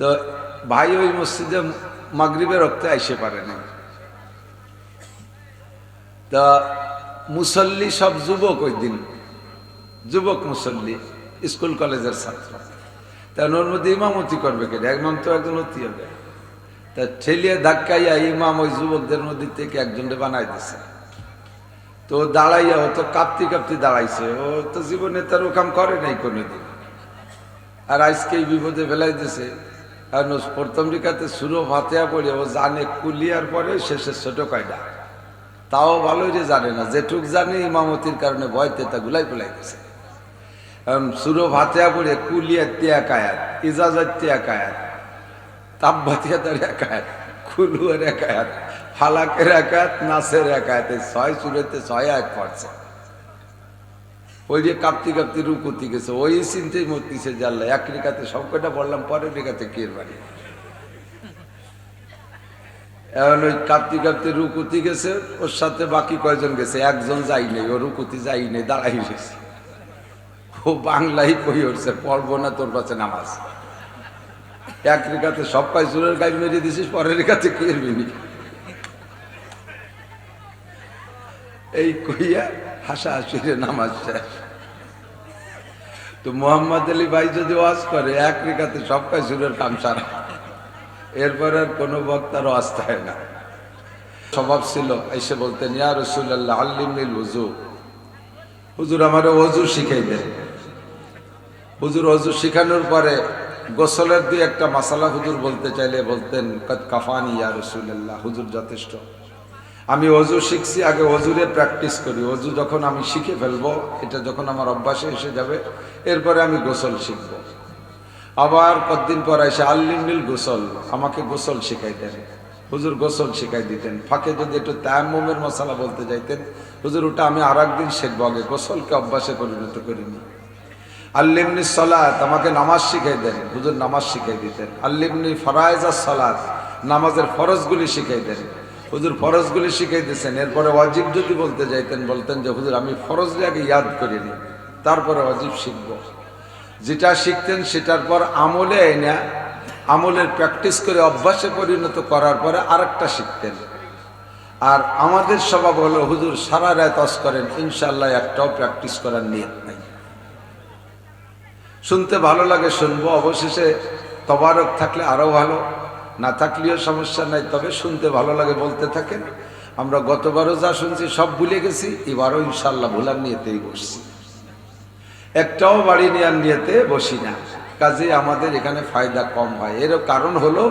তো ভাই ওই মসজিদে মাগরিবের রক্তে আইসে পারেনি তা মুসল্লি সব যুবক ওই দিন, যুবক মুসল্লি, স্কুল কলেজের ছাত্র। তা ওর মধ্যে ইমামতি করবে কে ইমাম তো একজন অতি হবে। তা ঠেলিয়ে ধাক্কাইয়া ইমাম ওই যুবকদের মধ্যে থেকে একজনকে বানাই দিছে। তো দাঁড়াইয়া, ও তো কাঁপতি কাঁপতি দাঁড়াইছে। ও তো জীবনে তার ওখাম করে নাই কোনোদিন। আর আজকে এই বিপদে ফেলাই দিছে। নস- প্রথম রিকাতে সুরো ভাতেয়া পড়ে, ও জানে কুলিয়ার পরে শেষের ছোট কয়টা। তাও ভালো যে জানে না, যেটুক জানে ইমামতির কারণে ভয়তে তা গুলাই গুলাই গেছে। কারণ সুরো ভাতেয়া পড়ে কুলিয়া তিয়া কায়াত, ইজাজত তিয়া কায়াত তাপবাতিয়া তার একায়াত খুলুয়ের একায়াত ফালাকের একায়াত নাসের একায়াত এই ছয় সুরেতে ছয় এক পড়ছে। ওই যে কাঁপতি কাঁপতি রুকুতি গেছে, ওই চিন্তাই মরতিছে জানলা। এক রেখাতে সব কটা বললাম, পরের রেখাতে কির বাড়ি? এখন ওই কাঁপতি কাঁপতি রুকুতি গেছে, ওর সাথে বাকি কয়জন গেছে? একজন যাই নেই, ও রুকুতি যাই নেই, দাঁড়াই গেছে ও বাংলাই কই উঠছে, পড়ব না তোর কাছে নামাজ? এক রেখাতে সব কাজ সুরের গাছ মেরে দিছিস, পরের রেখাতে কিরবি নি এই কইয়া হাসা হাসিরে নামাজ শেষ। তো মোহাম্মদ আলী ভাই যদি ওয়াজ করে, এক রেখাতে সব কাজ সুরের কাম সারা। এরপর আর কোনো বক্তার ওয়াজ থাকে না। স্বভাব ছিল, এসে বলতেন, ইয়া রসুল্লাহ আল্লিমিল হুজু হুজুর আমার অজু শিখাই দেন। হুজুর অজু শিখানোর পরে গোসলের দিয়ে একটা মাসালা হুজুর বলতে চাইলে বলতেন কাফানি ইয়া রসুল্লাহ হুজুর যথেষ্ট। আমি অজু শিখছি, আগে অজুরে প্র্যাকটিস করি। অজু যখন আমি শিখে ফেলব, এটা যখন আমার অভ্যাসে এসে যাবে, এরপরে আমি গোসল শিখব। আবার কতদিন পর এসে আল্লিমিল গোসল, আমাকে গোসল শিখাই দেন হুজুর গোসল শিখাই দিতেন। ফাঁকে যদি একটু তায়াম্মুমের মশালা বলতে যাইতেন, হুজুর, ওটা আমি আর একদিন শিখব আগে, গোসলকে অভ্যাসে পরিণত করিনি। আল্লিমনি সলাত, আমাকে নামাজ শিখাই দেন। হুজুর, নামাজ শিখাই দিতেন। আল্লিমনি ফরায়জা সলাত নামাজের ফরজগুলি শিখাই দেন। হুজুর ফরজগুলি শিখাই দিয়েছেন এরপরে অজিব যদি বলতে যাইতেন, বলতেন যে, হুজুর, আমি ফরজলি আগে ইয়াদ করে নিই তারপরে অজিব শিখব। যেটা শিখতেন সেটার পর আমলে এনে আমলের প্র্যাকটিস করে অভ্যাসে পরিণত করার পরে আরেকটা শিখতেন। আর আমাদের স্বভাব হলো, হুজুর, সারা রাত অস করেন ইনশাল্লাহ একটাও প্র্যাকটিস করার নিয়ত নাই। শুনতে ভালো লাগে, শুনব, অবশেষে তবারক থাকলে আরও ভালো। না থাকলেও সমস্যা নাই, তবে শুনতে ভালো লাগে বলতে থাকেন। আমরা গতবারও যা শুনছি, সব ভুলে গেছি, এবারও ইনশাল্লাহ ভুলার নিয়েতেই বসছি। একটাও বাড়ি নেওয়ার নিয়েতে বসি না। কাজে আমাদের এখানে ফায়দা কম হয়। এর কারণ হলো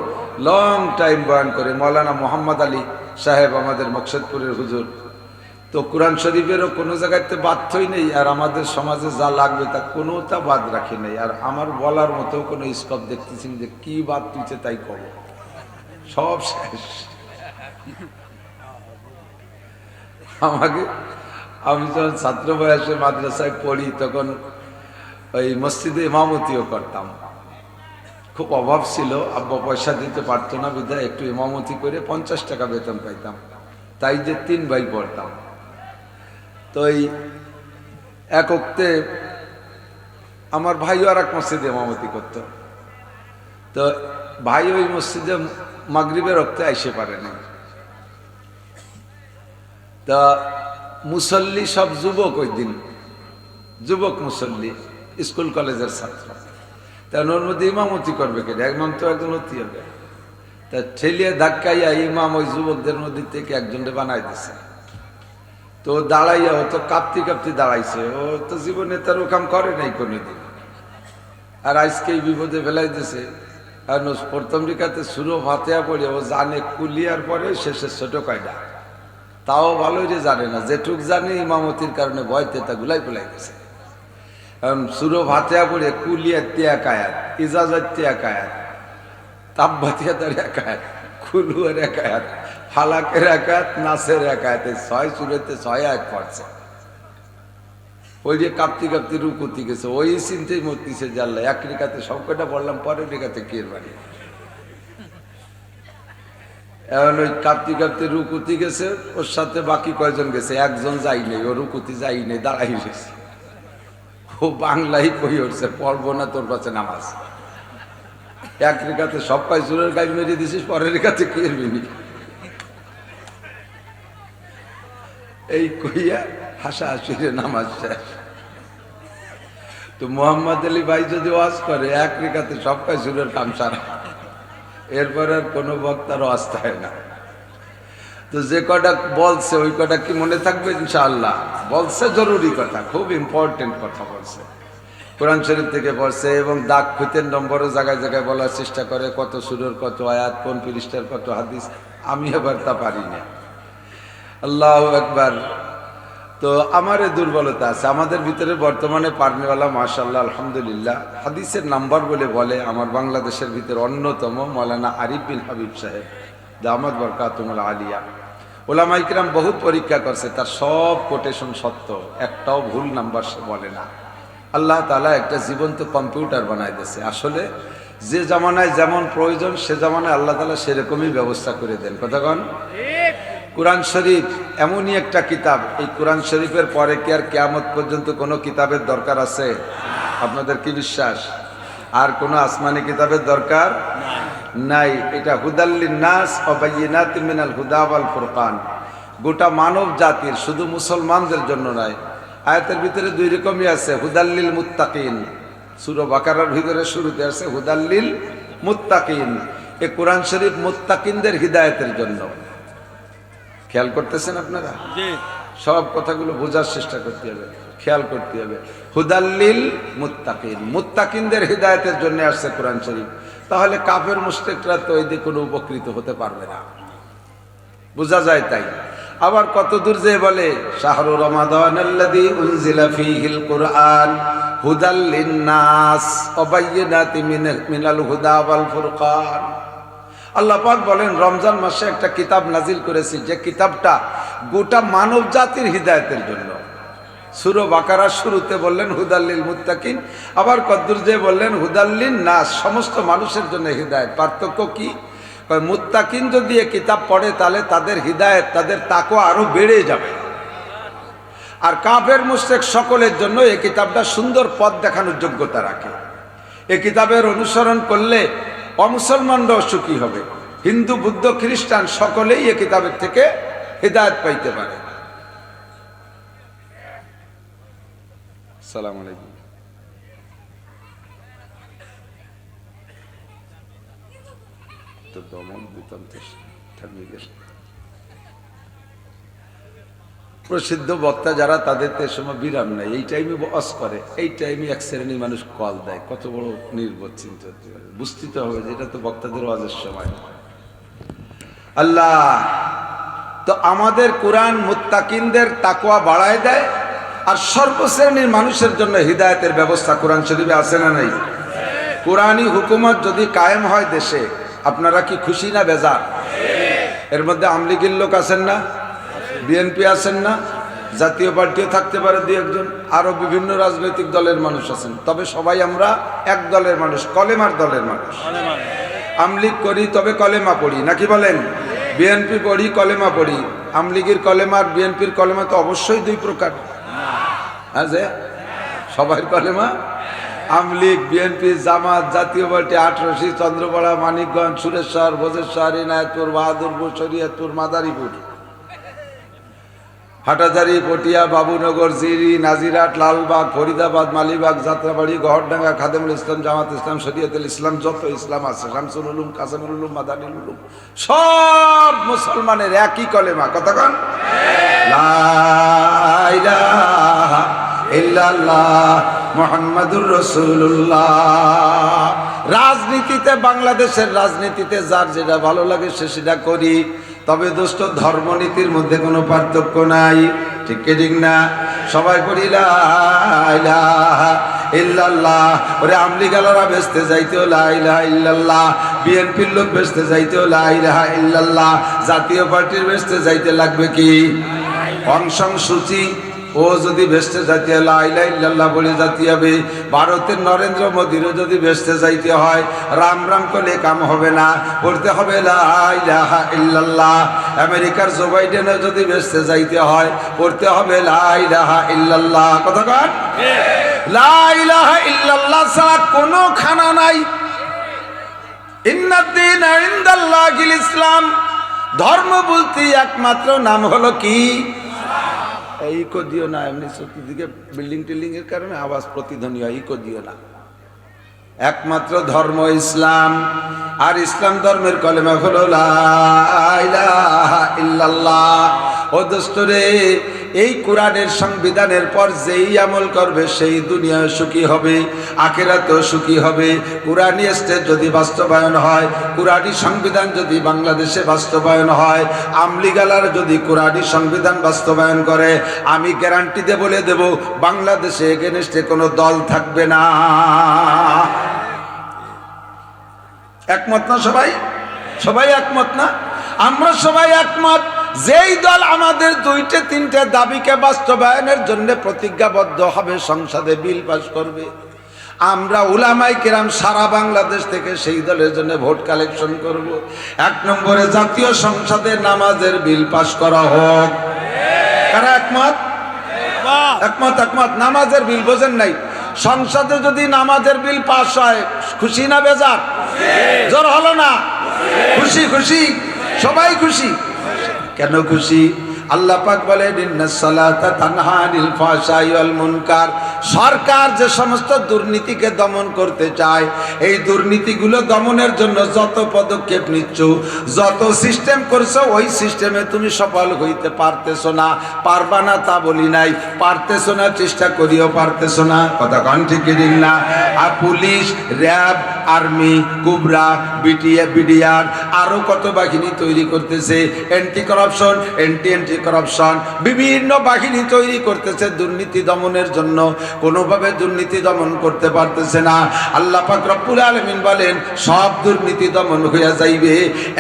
লং টাইম বয়ান করে, মৌলানা মোহাম্মদ আলী সাহেব আমাদের মকসদপুরের হুজুর। তো কোরআন শরীফেরও কোনো জায়গাতে বাধ্যই নেই, আর আমাদের সমাজে যা লাগবে তা কোনোটা বাদ রাখি নেই। আর আমার বলার মতো কোনো স্কোপ দেখতেছি যে কি বাদ তুইছে তাই কব। সব শেষ। আমাকে, আমি যখন ছাত্র বয়সে মাদ্রাসায় পড়ি, তখন ওই মসজিদে ইমামতিও করতাম। খুব অভাব ছিল, আব্বা পয়সা দিতে পারতো না, বিধায় একটু ইমামতি করে পঞ্চাশ টাকা বেতন পাইতাম। তাই যে তিন ভাই পড়তাম। তো এই এক অক্তে আমার ভাইও আর এক মসজিদে ইমামতি করত। তো ভাই ওই মসজিদে মাগরিবের রক্তে আইসে পারে না তা মুসল্লি সব যুবক ওই দিন, যুবক মুসল্লি, স্কুল কলেজের ছাত্র। তা ওর মধ্যে ইমামতি করবে কে ইমাম তো একজন অতি হবে। তা ঠেলিয়ে ধাক্কাইয়া ইমাম ওই যুবকদের মধ্যে থেকে একজনকে বানাই দিছে। তো দাঁড়াইয়া ও তো কাঁপতি কাঁপতি দাঁড়াইছে। ও তো জীবনে তার ওখাম করে নাই কোনোদিন। আর আজকে এই বিপদে ফেলাই দিছে। নস- প্রথম রিকাতে সুরো ভাতেয়া পড়ে, ও জানে কুলিয়ার পরে শেষের ছোট কয়টা। তাও ভালো যে জানে না, যেটুক জানে ইমামতির কারণে ভয়তে তা গুলাই গুলাই গেছে। কারণ সুরো ভাতেয়া পড়ে কুলিয়া তিয়া কায়াত, ইজাজত তিয়া কায়াত, তাপবাতিয়া তার একায়াত খুলুয়ের একায়াত ফালাকের একায়াত নাসের একায়াত ছয় সুরেতে ছয় এক পড়ছে। ওই যে কাঁপতি কাঁপতি রুকুতি গেছে, ওই চিন্তাই মরতিছে জানলা। এক রেখাতে সব কটা বললাম, পরের রেখাতে কির বাড়ি? এখন ওই কাঁপতি কাঁপতি রুকুতি গেছে, ওর সাথে বাকি কয়জন গেছে? একজন যাই নেই, ও রুকুতি যাই নেই, দাঁড়াই গেছে ও বাংলাই কই উঠছে, পড়ব না তোর কাছে নামাজ। এক রেখাতে সব পাই সুরের গাই মেরে দিছিস, পরের রেখাতে কি এই কইয়া হাসা হাসিরে নামাজ শেষ। তো মোহাম্মদ আলী ভাই যদি ওয়াজ করে, এক রেখাতে সব সুরের কাম সারা। এরপর আর কোনো বক্তার ওয়াজ থাকে না। তো যে কটা বলছে, ওই কটা কি মনে থাকবে? ইনশাআল্লাহ। বলছে জরুরি কথা, খুব ইম্পর্টেন্ট কথা বলছে। কোরআন শরীফ থেকে পড়ছে এবং দাগ খুঁতের নম্বরও জায়গায় জায়গায় বলার চেষ্টা করে, কত সুরের কত আয়াত, কোন পৃষ্ঠার কত হাদিস, আমি এবার তা পারি না। আল্লাহ একবার তো আমার দুর্বলতা আছে। আমাদের ভিতরে বর্তমানে পারনেওয়ালা মাশাল্লাহ আলহামদুলিল্লাহ, হাদিসের নাম্বার বলে বলে আমার বাংলাদেশের ভিতরে অন্যতম মৌলানা আরিফ বিন হাবিব সাহেব দামদ বরকাতুমুল আলিয়া। ওলামা ইকরাম বহুত পরীক্ষা করছে, তার সব কোটেশন সত্য, একটাও ভুল নাম্বার সে বলে না। আল্লাহ তালা একটা জীবন্ত কম্পিউটার বানাই দিয়েছে। আসলে যে জামানায় যেমন প্রয়োজন, সে জামানায় আল্লাহ তালা সেরকমই ব্যবস্থা করে দেন। কতক্ষণ কোরআন শরীফ এমনই একটা কিতাব। এই কোরআন শরীফের পরে কি আর কেয়ামত পর্যন্ত কোনো কিতাবের দরকার আছে? আপনাদের কি বিশ্বাস? আর কোনো আসমানি কিতাবের দরকার নাই? এটা হুদাল্লিন নাস মিনাল হুদা ওয়াল ফুরকান। গোটা মানব জাতির, শুধু মুসলমানদের জন্য নয়, আয়াতের ভিতরে দুই রকমই আছে হুদাল্লিল মুত্তাকিন। সুরো বাকারার ভিতরে শুরুতে আছে হুদাল্লিল মুত্তাকিন। এ কোরআন শরীফ মুত্তাকিনদের হিদায়তের জন্য। খেয়াল করতেছেন আপনারা? সব কথাগুলো বোঝার চেষ্টা করতে হবে খেয়াল করতে হবে। হুদাল্লিল মুত্তাকিন মুত্তাকিনদের হৃদায়তের জন্য আসছে কোরআন শরীফ। তাহলে কাফের মুস্তেকরা তো এই দিয়ে কোনো উপকৃত হতে পারবে না। বোঝা যায় তাই। আবার কত দূর যে বলে শাহরু রমাদান আল্লাযী উনজিলা ফীহিল কুরআন হুদাল লিন-নাস ওয়া বায়্যিনাতিন মিনাল হুদা ওয়াল ফুরকান। আল্লাহ পাক বলেন, রমজান মাসে একটা কিতাব নাজিল করেছি, যে কিতাবটা গোটা মানব জাতির হৃদায়তের জন্য। সুরো বাকারার শুরুতে বললেন হুদাল্লিল মুত্তাকিন, আবার কদ্দুর যে বললেন হুদাল্লিন না সমস্ত মানুষের জন্য হৃদায়ত। পার্থক্য কি? মুত্তাকিন যদি এ কিতাব পড়ে, তাহলে তাদের হৃদায়ত, তাদের তাকো আরও বেড়ে যাবে। আর কাফের মুশেক সকলের জন্য এই কিতাবটা সুন্দর পথ দেখানোর যোগ্যতা রাখে। এ কিতাবের অনুসরণ করলে অমুসলমানরাও সুখী হবে। হিন্দু, বুদ্ধ, খ্রিস্টান সকলেই এ কিতাবের থেকে হৃদায়ত পাইতে পারে। সালাম আলাইকুম। তো দমন দিতাম গেছে। প্রসিদ্ধ বক্তা যারা, তাদের তো সময় বিরাম নাই। এই টাইমে বস করে। এই টাইমে এক শ্রেণির মানুষ কল দেয়। কত বড় নির্বোধ চিন্তা বুঝতে তো হবে যে এটা তো বক্তাদের ওয়াজের সময়। আল্লাহ, তো আমাদের কোরআন মুত্তাকিনদের তাকওয়া বাড়ায় দেয় আর সর্বশ্রেণীর মানুষের জন্য হৃদায়তের ব্যবস্থা কোরআন শরীফে আছে না নাই? কোরআনই হুকুমত যদি কায়েম হয় দেশে, আপনারা কি খুশি না বেজার? এর মধ্যে আমলিগির লোক আছেন না? বিএনপি আছেন না, জাতীয় পার্টিও থাকতে পারে দু একজন, আরও বিভিন্ন রাজনৈতিক দলের মানুষ আছেন। তবে সবাই আমরা এক দলের মানুষ, কলেমার দলের মানুষ। আমলিগ করি, তবে কলেমা পড়ি, নাকি বলেন? বিএনপি পড়ি, কলেমা পড়ি। আমলিগের কলেমা আর বিএনপির কলেমা তো অবশ্যই দুই প্রকার। হ্যাঁ যে? সবাই কলেমা? আমলিগ বিএনপি, জামাত, জাতীয় পার্টি, আঠারোশি, চন্দ্রপাড়া, মানিকগঞ্জ, সুরেশ্বর, ভোজেশ্বর, ইনায়তপুর, বাহাদুরপুর, শরীয়তপুর, মাদারীপুর। হাটাজারি, পটিয়া, বাবুনগর, জিরি, নাজিরাট, লালবাগ, ফরিদাবাদ, মালিবাগ, যাত্রাবাড়ি, গহরডাঙ্গা, খাদেমুল ইসলাম, জামাত ইসলাম, শরীয়তুল ইসলাম, যত ইসলাম আছে, শামসুল উলুম, কাসামুল উলুম, মাদানিল উলুম, সব মুসলমানের একই কলেমা। কতক্ষণ মুহাম্মাদুর রাজনীতিতে, বাংলাদেশের রাজনীতিতে যার যেটা ভালো লাগে, সে সেটা করি। তবে দোস্ত ধর্মনীতির মধ্যে কোনো পার্থক্য নাই। ঠিক ঠিক না? সবাই করি ইল্লাল্লাহ। ওরে বেচতে যাইতেও ইল্লাল্লাহ। বেচতে যাইতেও ইল্লাল্লাহ। জাতীয় পার্টির বেচতে যাইতে লাগবে কি? অংশং সূচি ও যদি ভেস্তে যাইতে লাইলা ইল্লাল্লাহ বলে যাতে হবে। ভারতের নরেন্দ্র মোদীরও যদি ভেস্তে যাইতে হয় রাম রাম করলে কাম হবে না। পড়তে হবে ইল্লাল্লাহ। আমেরিকার জো বাইডেনও যদি ভেস্তে যাইতে হয় পড়তে হবে লাইলাহা ইল্লাল্লাহ। কথা কন? লাইলাহা ইল্লাল্লাহ ছাড়া কোনো খানা নাই। ইন্নাদ্দিন ইসলাম। ধর্ম বলতে একমাত্র নাম হলো কি? ইকো দিও না, এমনি সত্যি দিকে বিল্ডিং টিল্ডিং এর কারণে আওয়াজ প্রতিধ্বনি হয় ইকো দিও না। একমাত্র ধর্ম ইসলাম, আর ইসলাম ধর্মের কলেমা হলো লা ইল্লাল্লাহ। ও দোস্তরে এই কোরআনের সংবিধানের পর যেই আমল করবে, সেই দুনিয়া সুখী হবে, আখেরাতেও সুখী হবে। কোরআনী স্টেট যদি বাস্তবায়ন হয় কোরআনী সংবিধান যদি বাংলাদেশে বাস্তবায়ন হয়, আমলিগালার যদি কোরআনী সংবিধান বাস্তবায়ন করে, আমি গ্যারান্টিতে বলে দেব, বাংলাদেশে এগেনস্টে কোনো দল থাকবে না। একমত না সবাই? সবাই একমত না? আমরা সবাই একমত। যেই দল আমাদের দুইটে তিনটে দাবিকে বাস্তবায়নের জন্য প্রতিজ্ঞাবদ্ধ হবে সংসদে বিল পাস করবে। আমরা উলামাই কিরাম সারা বাংলাদেশ থেকে সেই দলের জন্য ভোট কালেকশন করব। এক নম্বরে জাতীয় সংসদে নামাজের বিল পাস করা হোক। কারা একমত? একমত। একমত নামাজের বিল বোঝেন নাই। সংসদে যদি নামাজের বিল পাস হয় খুশি না বেজার? জ্বর হলো না? খুশি খুশি। সবাই খুশি। কেন খুশি? আল্লাহ পাক ওয়াল মুনকার। সরকার যে সমস্ত দুর্নীতিকে দমন করতে চায়, এই দুর্নীতিগুলো দমনের জন্য যত পদক্ষেপ নিচ্ছ, যত সিস্টেম করছ, ওই সিস্টেমে তুমি সফল হইতে পারতেছো না। পারবা না তা বলি নাই। পারতেছো না, চেষ্টা করিও পারতেছো না। কথা কন ঠিক না আর পুলিশ, র্যাব আর্মি, কুবরা বিটিএ বিডিআর আরও কত বাহিনী তৈরি করতেছে anti corruption anti anti corruption বিভিন্ন বাহিনী তৈরি করতেছে দুর্নীতি দমনের জন্য। কোনোভাবে দুর্নীতি দমন করতে পারতেছে না। আল্লাহ পাক আলামিন বলেন, সব দুর্নীতি দমন হইয়া যাইবে।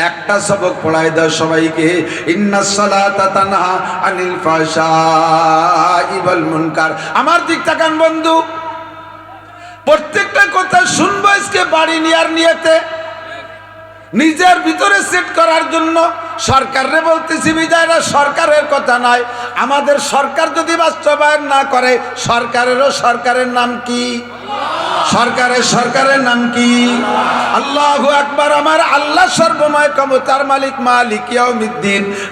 একটা সবক পড়ায় দাও সবাইকে। ইন্নাস সালাতা তানহা আনিল ফাহশাই ওয়াল মুনকার। আমার দিক তাকান বন্ধু। প্রত্যেকটা কথা শুনব আজকে বাড়ি নিয়ার নিয়েতে। নিজের ভিতরে সেট করার জন্য সরকারে বলতেছি বিজয়রা সরকারের কথা নয়। আমাদের সরকার যদি বাস্তবায়ন না করে, সরকারেরও সরকারের নাম কি? সরকারের সরকারের নাম কি? আল্লাহ একবার আমার আল্লাহ সর্বময় ক্ষমতার মালিক মালিক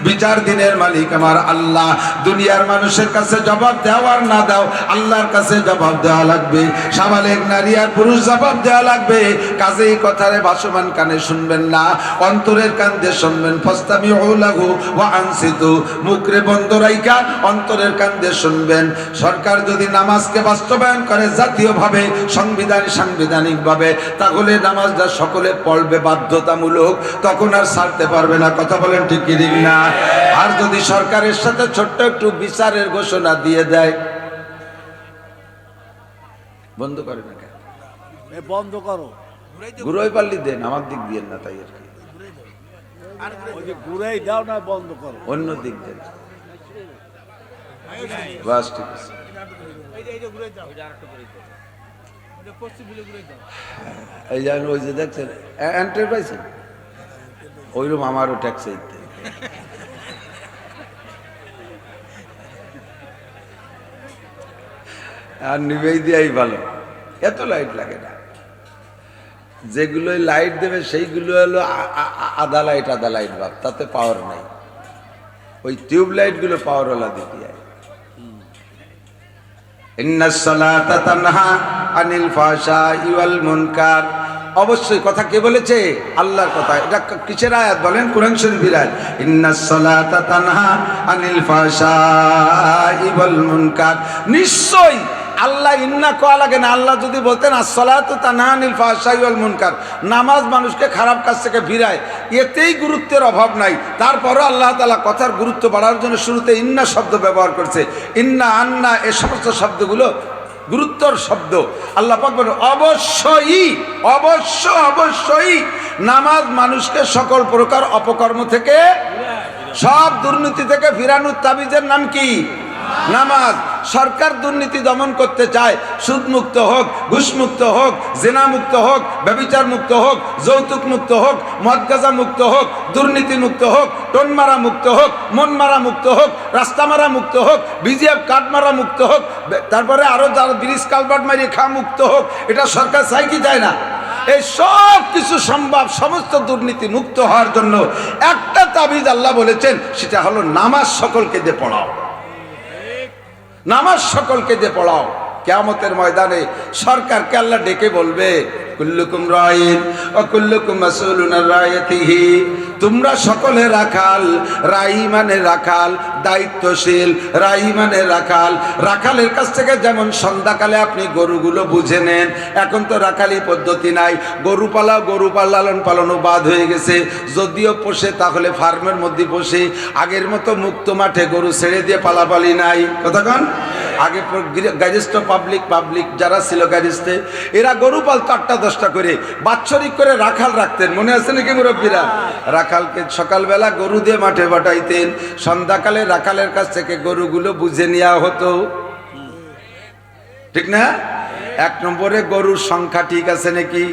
বিচার দিনের মালিক আমার আল্লাহ। দুনিয়ার মানুষের কাছে জবাব দেওয়ার না দাও, আল্লাহর কাছে জবাব দেওয়া লাগবে। সাবালেক নারী আর পুরুষ জবাব দেওয়া লাগবে। কাজেই কথারে ভাসমান কানে শুনবেন না, অন্তরের কান দিয়ে শুনবেন। ফস্তামি ও লাঘু ও আনসিতু, মুখরে বন্ধ রাইকা অন্তরের কান দিয়ে শুনবেন। সরকার যদি নামাজকে বাস্তবায়ন করে জাতীয়ভাবে, সংবিধান সাংবিধানিকভাবে তাহলে নামাজটা সকলে পড়বে বাধ্যতামূলক তখন আর ছাড়তে পারবে না। কথা বলেন ঠিক কি ঠিক না? আর যদি সরকারের সাথে ছোট্ট একটু বিচারের ঘোষণা দিয়ে দেয় বন্ধ করে না কেন? বন্ধ করো। ঘুরোই পারলি দেন আমার দিক দিয়ে না তাই আর কি। ওই দাও না বন্ধ করো। অন্য দিক দেন। বাস ঠিক আছে। এই যে ওই যে দেখছেন এন্ট্রি পাইছেন ওইরকম আমারও ট্যাক্স দিতে। আর নিবেই দিয়াই ভালো। এত লাইট লাগে না। যেগুলো লাইট দেবে সেইগুলো হলো আধা লাইট আধা লাইট ভাব তাতে পাওয়ার নাই। ওই টিউব লাইটগুলো পাওয়ারওয়ালা দিতে সালাতা তানহা আনিল ফাহশাই ওয়াল মুনকার। অবশ্যই কথা কে বলেছে? আল্লাহর কথা। এটা কিসের আয়াত বলেন? কোরআন শরীফের আয়াত। ইন্নাস সালাতা তানহা আনিল ফাহশাই ওয়াল মুনকার। নিশ্চয়ই আল্লাহ ইন্না কোয়া লাগে না? আল্লাহ যদি বলতেন আসসালাতু তানহা আনিল ফাহশাই ওয়াল মুনকার। নামাজ মানুষকে খারাপ কাজ থেকে ফিরায়। এতেই গুরুত্বের অভাব নাই। তারপরও আল্লাহ তাআলা কথার গুরুত্ব বাড়ার জন্য শুরুতে ইন্না শব্দ ব্যবহার করছে। ইন্না আন্না এ সমস্ত শব্দগুলো গুরুত্বর শব্দ। আল্লাহ পাক বলেন, অবশ্যই অবশ্য অবশ্যই নামাজ মানুষকে সকল প্রকার অপকর্ম থেকে, সব দুর্নীতি থেকে ফিরানোর তাবিজের নাম কি? নামাজ, সরকার দুর্নীতি দমন করতে চায় সুদ মুক্ত হোক ঘুষ মুক্ত হোক জেনা মুক্ত হোক ব্যবিচার মুক্ত হোক যৌতুক মুক্ত হোক মদগাজা মুক্ত হোক দুর্নীতি মুক্ত হোক টোন মারা মুক্ত হোক মন মারা মুক্ত হোক রাস্তা মারা মুক্ত হোক, বিজিএফ কাঠ মারা মুক্ত হোক তারপরে আরও যারা ব্রিজ কালভার্ট মারিয়ে খা মুক্ত হোক, এটা সরকার চাই কি চায় না? এই সব কিছু সম্ভব, সমস্ত দুর্নীতি মুক্ত হওয়ার জন্য একটা তাবিজ আল্লাহ বলেছেন, সেটা হলো নামাজ সকলকে দিয়ে পড়াও। নামাজ সকলকে যে পড়াও। কেয়ামতের ময়দানে সরকার আল্লাহ ডেকে বলবে, কুল্লুকুম রাইন ও কুল্লুকুম রায়াতিহি তোমরা সকলে রাখাল, রাই মানে রাখাল, দায়িত্বশীল, রাই মানে রাখাল। রাখালের কাছ থেকে যেমন সন্ধ্যাকালে আপনি গরুগুলো বুঝে নেন, এখন তো রাখালি পদ্ধতি নাই। গরু পালা গরু লালন পালনও বাদ হয়ে গেছে। যদিও পোষে, তাহলে ফার্মের মধ্যে বসে আগের মতো মুক্ত মাঠে গরু ছেড়ে দিয়ে পালাপালি নাই। কতক্ষণ আগে গ্যারিস্ট পাবলিক পাবলিক যারা ছিল গ্যারিস্টে এরা গরু পালতো আটটা দশটা করে, বাৎসরিক করে রাখাল রাখতেন। মনে আছে নাকি মুরব্বীরা? রাখালকে সকালবেলা গরু দিয়ে মাঠে পাঠাইতেন। সন্ধ্যাকালে রাখালের কাছ থেকে গরুগুলো বুঝে নেওয়া হতো। ঠিক না? এক নম্বরে গরুর সংখ্যা ঠিক আছে নাকি?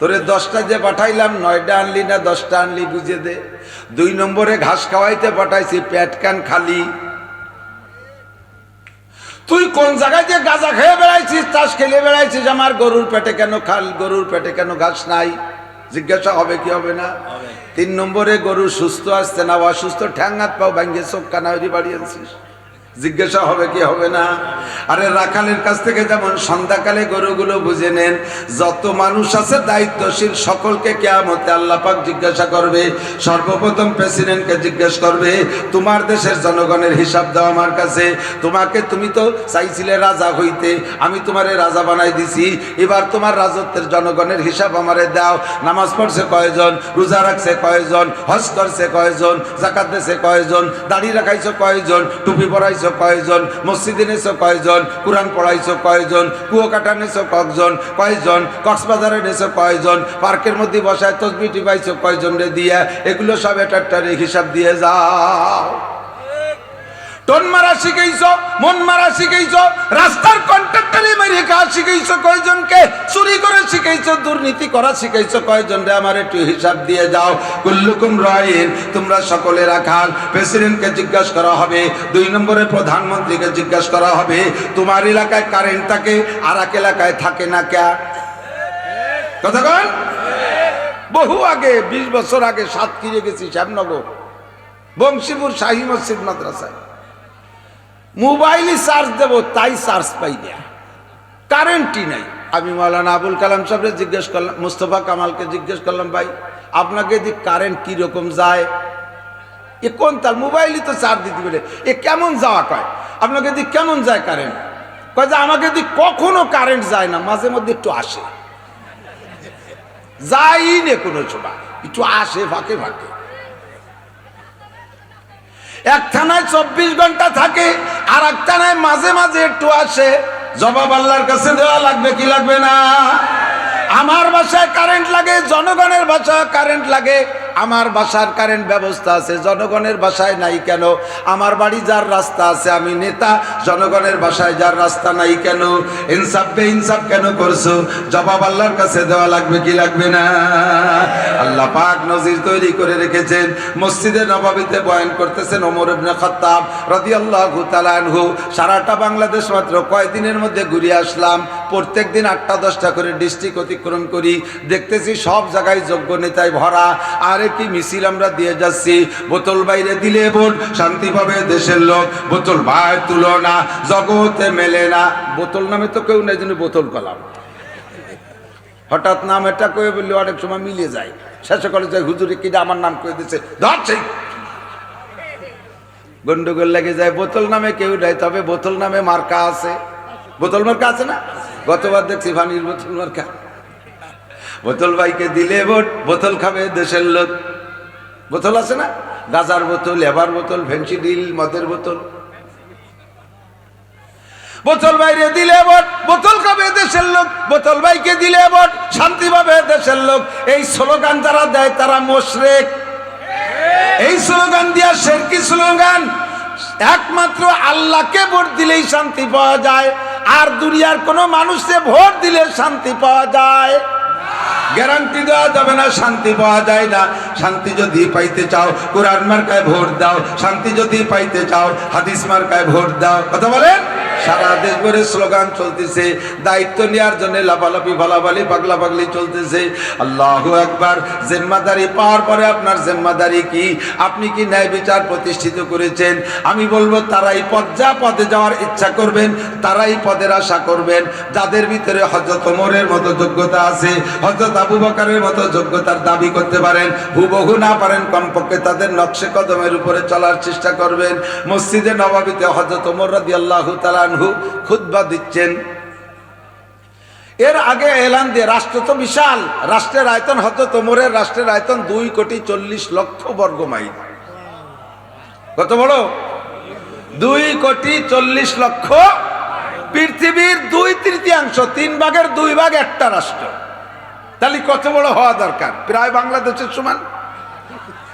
তোরে দশটা যে পাঠাইলাম, নয়টা আনলি না দশটা আনলি বুঝে দে। দুই নম্বরে ঘাস খাওয়াইতে পাঠাইছি কান খালি। তুই কোন জায়গায় যে গাঁজা খেয়ে বেড়াইছিস চাষ খেলে বেড়াইছিস আমার গরুর পেটে কেন খাল গরুর পেটে কেন ঘাস নাই? জিজ্ঞাসা হবে কি হবে না? তিন নম্বরে গরু সুস্থ আসছে না অসুস্থ ঠ্যাং হাত পাও ভাঙ্গে চোখ কানা হয়ে বাড়িয়েছিস জিজ্ঞাসা হবে কি হবে না? আরে রাখালের কাছ থেকে যেমন সন্ধ্যাকালে গরুগুলো বুঝে নেন, যত মানুষ আছে দায়িত্বশীল সকলকে কেয়ামতে আল্লাহ পাক জিজ্ঞাসা করবে, সর্বপ্রথম প্রেসিডেন্টকে জিজ্ঞেস করবে, তোমার দেশের জনগণের হিসাব দাও আমার কাছে, তোমাকে তুমি তো চাইছিলে রাজা হইতে, আমি তোমারে রাজা বানাই দিছি, এবার তোমার রাজত্বের জনগণের হিসাব আমারে দাও, নামাজ পড়ছে কয়জন, রোজা রাখছে কয়জন, হজ করছে কয়জন জাকাত দিছে কয়জন, দাড়ি রাখাইছো কয়জন, টুপি পরাইছো কয়জন? মসজিদে নেছো কয়জন? কোরআন পড়াইছো কয়জন? কুয়ো কাটা নেছো কয়জন? কয়জন? কক্সবাজারে নেছো কয়জন? পার্কের মধ্যে বসায় তসবিটি পাইছো কয়জন রে দিয়া? এগুলো সব একটা হিসাব দিয়ে যাও। টন মারা শিখাইছ, মন মারা শিখাইছ, রাস্তার কন্ট্রাক্টরে মেরে কাজ শিখাইছ কয়জনকে? চুরি করে শিখাইছ, দুর্নীতি করা শিখাইছ কয়জন রে? আমার একটু হিসাব দিয়ে যাও। কুল্লুকুম রাইন, তোমরা সকলে রাখাল প্রেসিডেন্টকে জিজ্ঞাসা করা হবে, দুই নম্বরে প্রধানমন্ত্রীকে জিজ্ঞাসা করা হবে, তোমার এলাকায় কারেন্ট থাকে আর এক এলাকায় থাকে না ক্যা কথা কন? বহু আগে, বিশ বছর আগে সাত সাতক্ষীরে গেছি শ্যামনগর, বংশীপুর শাহী মসজিদ মাদ্রাসায়। মোবাইলে চার্জ দেব, তাই চার্জ পাই না। কারেন্টই নাই। আমি মৌলানা আবুল কালাম সাহেবরে জিজ্ঞেস করলাম, মুস্তফা কামালকে জিজ্ঞেস করলাম, ভাই, আপনাকে দি কারেন্ট কীরকম যায়? এ কোন তার মোবাইলই তো চার্জ দিতে পারে। এ কেমন যাওয়া কয়? আপনাকে দি কেমন যায় কারেন্ট কয় যে আমাকে দি কখনো কারেন্ট যায় না, মাঝে মধ্যে একটু আসে। যাই নে কোনো সময়, একটু আসে, ফাঁকে ফাঁকে। এক থানায় চব্বিশ ঘণ্টা থাকে, আর এক থানায় মাঝে মাঝে একটু আসে। জবাব আল্লাহর কাছে দেওয়া লাগবে, কি লাগবে না? আমার বাসায় কারেন্ট লাগে, জনগণের বাসায় কারেন্ট লাগে। আমার বাসার কারেন্ট ব্যবস্থা আছে, জনগণের বাসায় নাই কেন? আমার বাড়ি যার রাস্তা আছে, আমি নেতা, জনগণের বাসায় যার রাস্তা নাই কেন? ইনসাফ বে ইনসাফ কেন করছ? জবাব আল্লাহর কাছে দেওয়া লাগবে কি লাগবে না? আল্লাহ পাক নজির তৈরি করে রেখেছেন। মসজিদে নবাবিতে বয়ান করতেছেন ওমর ইবনে খাত্তাব রাদিয়াল্লাহু তাআলা আনহু। সারাটা বাংলাদেশ মাত্র কয়দিনের মধ্যে ঘুরে আসলাম। প্রত্যেক দিন আটটা দশটা করে ডিস্ট্রিক্ট অতিক্রম করি। দেখতেছি সব জায়গায় যোগ্য নেতায় ভরা। আরে কি মিছিল আমরা দিয়ে যাচ্ছি? বোতল বাইরে দিলে বোন শান্তি পাবে দেশের লোক, বোতল বাইর তুলো না, জগতে মেলে না। বোতল নামে তো কেউ নেই বোতল কলাম। হঠাৎ নাম এটা কয়ে বললে, অনেক সময় মিলিয়ে যায়। শেষে করে যায় হুজুরে আমার নাম কয়ে দিচ্ছে গন্ডগোল লেগে যায়, বোতল নামে কেউ নাই, তবে বোতল নামে মার্কা আছে। বোতল মার্কা আছে না? গতবার দেখছি ভানির বোতল মার্কা। বোতল ভাইকে দিলে ভোট, বোতল খাবে দেশের লোক। বোতল আছে না? গাজার বোতল এবার বোতল ভেন্সিডিল মদের বোতল। বোতল বাইরে দিলে ভোট, বোতল খাবে দেশের লোক। বোতল বাইকে দিলে ভোট, শান্তি পাবে দেশের লোক। এই স্লোগান যারা দেয় তারা মোশরেক। এই স্লোগান দিয়া শেরকি স্লোগান, একমাত্র আল্লাহকে ভোট দিলেই শান্তি পাওয়া যায়। আর দুনিয়ার কোনো মানুষকে ভোট দিলে শান্তি পাওয়া যায়। গ্যারান্টি দেওয়া যাবে না, শান্তি পাওয়া যায় না। শান্তি যদি পাইতে চাও, কোরআন মার্কায় ভোট দাও। শান্তি যদি পাইতে চাও, হাদিস মার্কায় ভোট দাও। কথা বলেন? সারা দেশ ভরে স্লোগান চলতেছে, দায়িত্ব নেওয়ার জন্য লাফালাফি ফালাফালি পাগলা পাগলি চলতেছে। আল্লাহ একবার জিম্মাদারি পাওয়ার পরে আপনার জিম্মাদারি কি? আপনি কি ন্যায় বিচার প্রতিষ্ঠিত করেছেন? আমি বলব, তারাই পর্যা পদে যাওয়ার ইচ্ছা করবেন, তারাই পদের আশা করবেন। যাদের ভিতরে হজরত ওমরের মতো যোগ্যতা আছে হজরত আবু বকারের মতো যোগ্যতার দাবি করতে পারেন, হুবহু না পারেন, কমপক্ষে তাদের নকশে কদমের উপরে চলার চেষ্টা করবেন। মসজিদে নবাবিতে হজরত ওমর রাদি আল্লাহ তালানহু খুদ্া দিচ্ছেন। এর আগে এলান দিয়ে রাষ্ট্র তো বিশাল। রাষ্ট্রের আয়তন হজরত ওমরের রাষ্ট্রের আয়তন দুই কোটি চল্লিশ লক্ষ বর্গ মাইল। কত বড়? দুই কোটি চল্লিশ লক্ষ। পৃথিবীর দুই তৃতীয়াংশ, তিন ভাগের দুই ভাগ একটা রাষ্ট্র। তাহলে কত বড় হওয়া দরকার? প্রায় বাংলাদেশের সমান।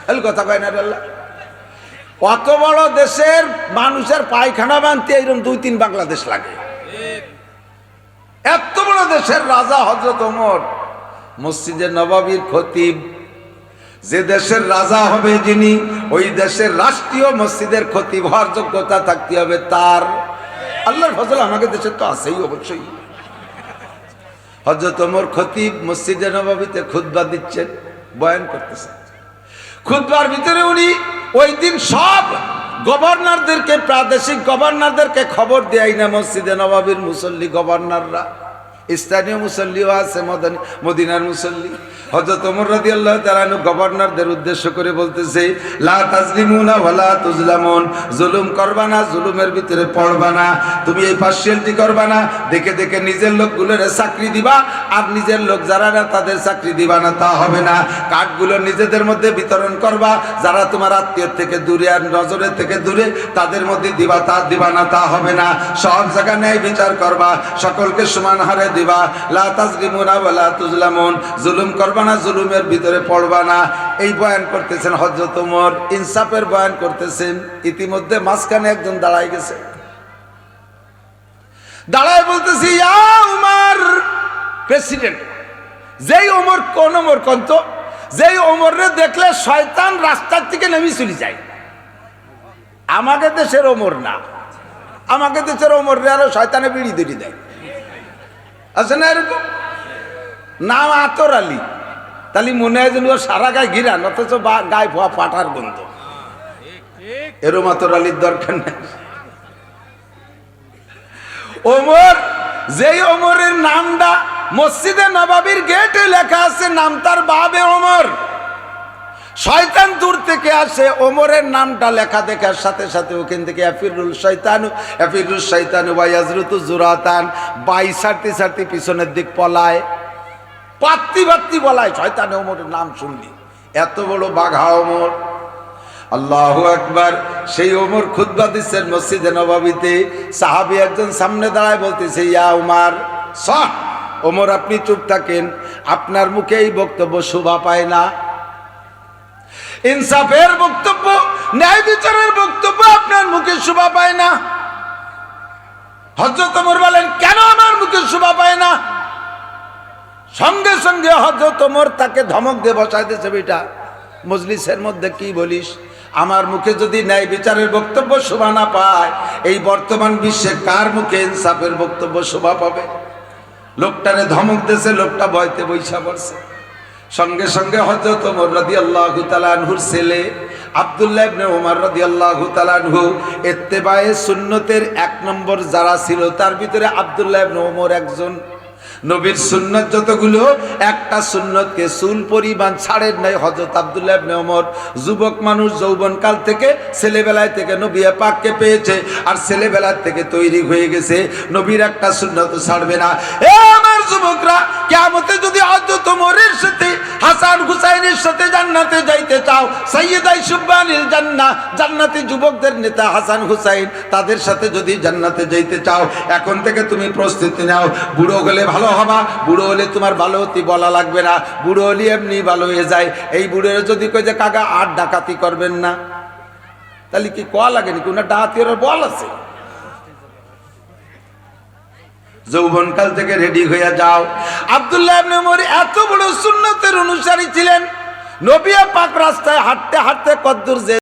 তাহলে কথা কয় না আল্লাহ? কত বড় দেশের মানুষের পায়খানা বানতে এইরকম দুই তিন বাংলাদেশ লাগে। এত বড় দেশের রাজা হজরত ওমর মসজিদের নবাবীর খতিব, যে দেশের রাজা হবে যিনি, ওই দেশের রাষ্ট্রীয় মসজিদের খতিব হওয়ার যোগ্যতা থাকতে হবে তার। আল্লাহর ফজল আমাকে দেশে তো আছেই অবশ্যই। হজরত ওমর খতিব মসজিদে নবাবিতে খুতবা দিচ্ছেন, বয়ান করতেছেন। খুতবার ভিতরে উনি ওই দিন সব গভর্নরদেরকে প্রাদেশিক গভর্নরদেরকে খবর দেয় না মসজিদে নবাবির মুসল্লি গভর্নররা। স্থানীয় মুসল্লিও আছে মদিনার মুসল্লি। হজরত ওমর রাদিয়াল্লাহু তাআলা আনহু গভর্নরদের উদ্দেশ্য করে বলতেছে, লা তাজলিমুনা ওয়ালা তুজলামুন জুলুম করবা না, জুলুমের ভিতরে পড়বা না। তুমি এই পার্সিয়ালিটি করবা না। দেখে দেখে নিজের লোকগুলোর চাকরি দিবা, আর নিজের লোক যারা না তাদের চাকরি দিবা না, তা হবে না। কার্ডগুলো নিজেদের মধ্যে বিতরণ করবা। যারা তোমার আত্মীয় থেকে দূরে আর নজরের থেকে দূরে, তাদের মধ্যে দিবা তা দিবা না, তা হবে না। সব জায়গা ন্যায় বিচার করবা। সকলকে সমান হারে দিবা। লা তাজলিমুনা ওয়ালা তুজলামুন। জুলুম করবা না, জুলুমের ভিতরে পড়বা না। এই বয়ান করতেছেন হযরত ওমর। ইনসাফের বয়ান করতেছেন। ইতিমধ্যে মাঝখানে একজন দাঁড়ায় গেছে। দাঁড়ায় বলতেছি, ইয়া প্রেসিডেন্ট, যেই ওমর কোন ওমর কোন তো যেই ওমরে দেখলে শয়তান রাস্তার থেকে নেমে চলে যায়। আমাকে দেশের ওমর না। আমাকে দেশের ওমর রে আরও শয়তানে বিড়ি দিড়ি দেয়। আছে না এরকম? নাম আতর আলী। তাহলে মনে হয় যেন সারা গায়ে ঘিরা অথচ গায়ে ভা পাঠার গন্ধ। এরম আতর আলীর দরকার নেই। ওমর, যেই ওমরের নামটা মসজিদে নবাবির গেটে লেখা আছে, নাম তার বাবে ওমর। শয়তান দূর থেকে আসে, ওমরের নামটা লেখা দেখার সাথে সাথে ওখান থেকে আফিরুল শৈতানু আফিরুল শৈতানু ওয়াইয়াজরুতু জুরাতান। বাই সারতে সারতে পিছনের দিক পলায়। পাত্তি বাত্তি বলায়, শয়তান, ওমরের নাম শুনলি। এত বড় বাঘা ওমর। আল্লাহ একবার সেই ওমর খুদ্া দিচ্ছেন মসজিদে নবাবিতে। সাহাবি একজন সামনে দাঁড়ায় বলতেছে, ইয়া উমার সহ ওমর আপনি চুপ থাকেন। আপনার মুখে এই বক্তব্য শোভা পায় না। ইনসাফের বক্তব্য, ন্যায় বিচারের বক্তব্য আপনার মুখে শোভা পায় না। হজরত ওমর বলেন, কেন আমার মুখে শোভা পায় না? সঙ্গে সঙ্গে হজরত ওমর তাকে ধমক দিয়ে বসাই দিয়েছে বেটা, মজলিসের মধ্যে কি বলিস? আমার মুখে যদি ন্যায় বিচারের বক্তব্য শোভা না পায়, এই বর্তমান বিশ্বে কার মুখে ইনসাফের বক্তব্য শোভা পাবে? লোকটারে ধমক দিয়েছে, লোকটা ভয়তে বৈশা পড়ছে। সঙ্গে সঙ্গে হজরত ওমর রাদিয়াল্লাহু তাআলা আনহুর ছেলে আব্দুল্লাহ ইবনে ওমর রাদিয়াল্লাহু তাআলা আনহু ইত্তেবায়ে সুন্নতের এক নম্বর যারা ছিল, তার ভিতরে আব্দুল্লাহ ইবনে ওমর একজন। নবীর সুন্নত যতগুলো, একটা সুন্নতকে চুল পরিমাণ ছাড়ের নাই হজরত আবদুল্লাহ ইবনে ওমর। যুবক মানুষ যৌবনকাল থেকে ছেলেবেলায় থেকে নবী পাককে পেয়েছে, আর ছেলেবেলার থেকে তৈরি হয়ে গেছে। নবীর একটা সুন্নত ছাড়বে না। এ যুবকরা কেমতে যদি হজরত সাথে, হাসান হুসাইনের সাথে জান্নাতে যাইতে চাও সৈয়দাই সুব্বানিল জান্না জান্নাতি যুবকদের নেতা হাসান হুসাইন তাদের সাথে যদি জান্নাতে যাইতে চাও, এখন থেকে তুমি প্রস্তুতি নাও। বুড়ো হলে ভালো হবা, বুড়ো হলে তোমার ভালো হতি বলা লাগবে না, বুড়ো হলে এমনি ভালো হয়ে যায়। এই বুড়োর যদি কই যে, কাকা, আর ডাকাতি করবেন না? তাহলে কি কোয়া লাগেনি কোন ডাকাতি বল আছে। যৌবনকাল থেকে রেডি হইয়া যাও। আবদুল্লাহ ইবনে এত বড় সুন্নতের অনুসারী ছিলেন। নবিয়া পাক রাস্তায় হাঁটতে হাঁটতে কদ্দুর যে